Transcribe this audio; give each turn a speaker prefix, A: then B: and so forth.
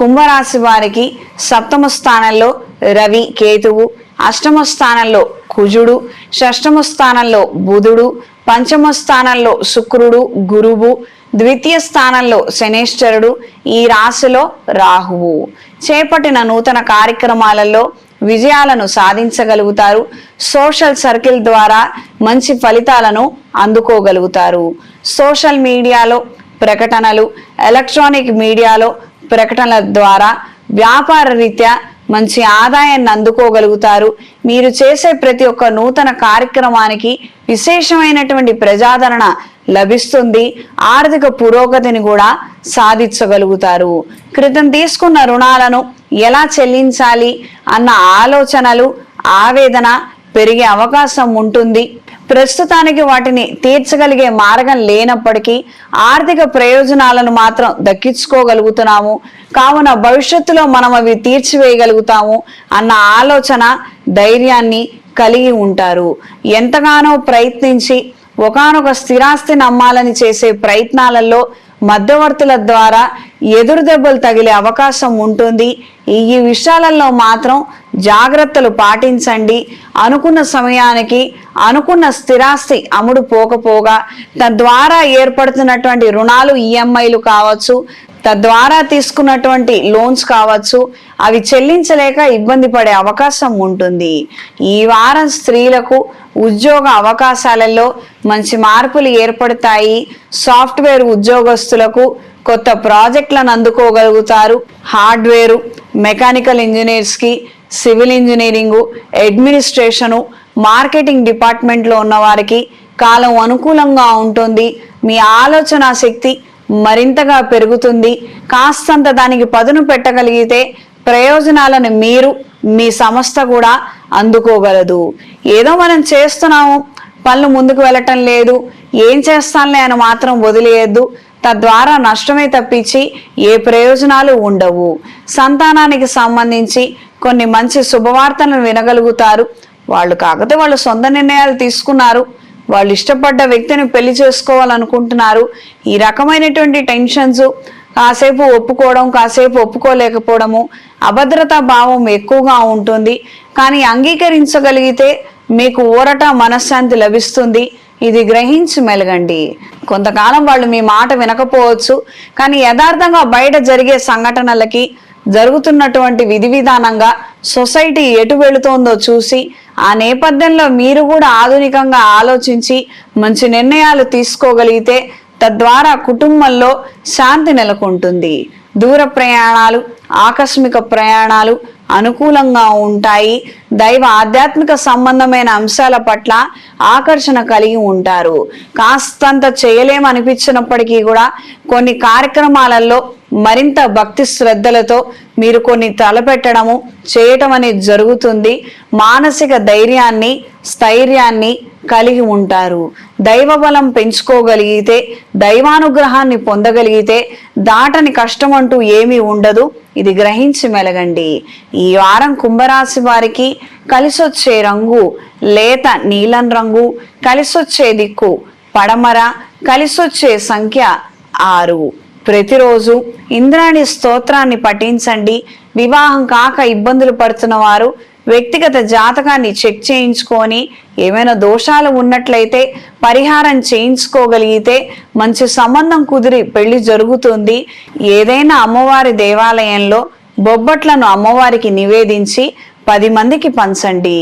A: కుంభరాశి వారికి సప్తమ స్థానంలో రవి కేతువు అష్టమ స్థానంలో కుజుడు షష్టమ స్థానంలో బుధుడు పంచమ స్థానంలో శుక్రుడు గురువు ద్వితీయ స్థానంలో శనేశ్వరుడు ఈ రాశిలో రాహువు. చేపట్టిన నూతన కార్యక్రమాలలో విజయాలను సాధించగలుగుతారు. సోషల్ సర్కిల్ ద్వారా మంచి ఫలితాలను అందుకోగలుగుతారు. సోషల్ మీడియాలో ప్రకటనలు ఎలక్ట్రానిక్ మీడియాలో ప్రకటనల ద్వారా వ్యాపార రీత్యా మంచి ఆదాయాన్ని అందుకోగలుగుతారు. మీరు చేసే ప్రతి ఒక్క నూతన కార్యక్రమానికి విశేషమైనటువంటి ప్రజాదరణ లభిస్తుంది. ఆర్థిక పురోగతిని కూడా సాధించగలుగుతారు. క్రితం తీసుకున్న రుణాలను ఎలా చెల్లించాలి అన్న ఆలోచనలు ఆవేదన పెరిగే అవకాశం ఉంటుంది. ప్రస్తుతానికి వాటిని తీర్చగలిగే మార్గం లేనప్పటికీ ఆర్థిక ప్రయోజనాలను మాత్రం దక్కించుకోగలుగుతున్నాము. కావున భవిష్యత్తులో మనం అవి తీర్చివేయగలుగుతాము అన్న ఆలోచన ధైర్యాన్ని కలిగి ఉంటారు. ఎంతగానో ప్రయత్నించి ఒకానొక స్థిరాస్తిని అమ్మాలని చేసే ప్రయత్నాలలో మధ్యవర్తుల ద్వారా ఎదురు దెబ్బలు తగిలే అవకాశం ఉంటుంది. ఈ విషయాలలో మాత్రం జాగ్రత్తలు పాటించండి. అనుకున్న సమయానికి అనుకున్న స్థిరాస్తి అమ్ముడు పోకపోగా తద్వారా ఏర్పడుతున్నటువంటి రుణాలు ఈఎంఐలు కావచ్చు తద్వారా తీసుకున్నటువంటి లోన్స్ కావచ్చు అవి చెల్లించలేక ఇబ్బంది పడే అవకాశం ఉంటుంది. ఈ వారం స్త్రీలకు ఉద్యోగ అవకాశాలలో మంచి మార్పులు ఏర్పడతాయి. సాఫ్ట్వేర్ ఉద్యోగస్తులకు కొత్త ప్రాజెక్టులను అందుకోగలుగుతారు. హార్డ్వేరు మెకానికల్ ఇంజనీర్స్కి సివిల్ ఇంజనీరింగు అడ్మినిస్ట్రేషను మార్కెటింగ్ డిపార్ట్మెంట్లో ఉన్న వారికి కాలం అనుకూలంగా ఉంటుంది. మీ ఆలోచన శక్తి మరింతగా పెరుగుతుంది. కాస్తంత దానికి పదును పెట్టగలిగితే ప్రయోజనాలను మీరు మీ సంస్థ కూడా అందుకోగలదు. ఏదో మనం చేస్తున్నాము పనులు ముందుకు వెళ్ళటం లేదు ఏం చేస్తానులే అని మాత్రం వదిలేయద్దు. తద్వారా నష్టమే తప్పించి ఏ ప్రయోజనాలు ఉండవు. సంతానానికి సంబంధించి కొన్ని మంచి శుభవార్తలను వినగలుగుతారు. వాళ్ళు కాకపోతే వాళ్ళు సొంత నిర్ణయాలు తీసుకున్నారు. వాళ్ళు ఇష్టపడ్డ వ్యక్తిని పెళ్ళి చేసుకోవాలనుకుంటున్నారు. ఈ రకమైనటువంటి టెన్షన్స్ కాసేపు ఒప్పుకోవడం కాసేపు ఒప్పుకోలేకపోవడము అభద్రతా భావం ఎక్కువగా ఉంటుంది. కానీ అంగీకరించగలిగితే మీకు ఊరట మనశ్శాంతి లభిస్తుంది. ఇది గ్రహించి మెలగండి. కొంతకాలం వాళ్ళు మీ మాట వినకపోవచ్చు. కానీ యథార్థంగా బయట జరిగే సంఘటనలకి జరుగుతున్నటువంటి విధి విధానంగా సొసైటీ ఎటు వెళుతోందో చూసి ఆ నేపథ్యంలో మీరు కూడా ఆధునికంగా ఆలోచించి మంచి నిర్ణయాలు తీసుకోగలిగితే తద్వారా కుటుంబంలో శాంతి నెలకొంటుంది. దూర ప్రయాణాలు ఆకస్మిక ప్రయాణాలు అనుకూలంగా ఉంటాయి. దైవ ఆధ్యాత్మిక సంబంధమైన అంశాల పట్ల ఆకర్షణ కలిగి ఉంటారు. కాస్తంత చేయలేమనిపించినప్పటికీ కూడా కొన్ని కార్యక్రమాలలో మరింత భక్తి శ్రద్ధలతో మీరు కొన్ని తలపెట్టడము చేయటం అనేది జరుగుతుంది. మానసిక ధైర్యాన్ని స్థైర్యాన్ని కలిగి ఉంటారు. దైవ బలం పెంచుకోగలిగితే దైవానుగ్రహాన్ని పొందగలిగితే దాటని కష్టం అంటూ ఏమీ ఉండదు. ఇది గ్రహించి మెలగండి. ఈ వారం కుంభరాశి వారికి కలిసొచ్చే రంగు లేత నీలం రంగు కలిసొచ్చే దిక్కు పడమర కలిసొచ్చే సంఖ్య ఆరు. ప్రతిరోజు ఇంద్రాణి స్తోత్రాన్ని పఠించండి. వివాహం కాక ఇబ్బందులు పడుతున్న వారు వ్యక్తిగత జాతకాన్ని చెక్ చేయించుకొని ఏమైనా దోషాలు ఉన్నట్లయితే పరిహారం చేయించుకోగలిగితే మంచి సంబంధం కుదిరి పెళ్ళి జరుగుతుంది. ఏదైనా అమ్మవారి దేవాలయంలో బొబ్బట్లను అమ్మవారికి నివేదించి పది మందికి పంచండి.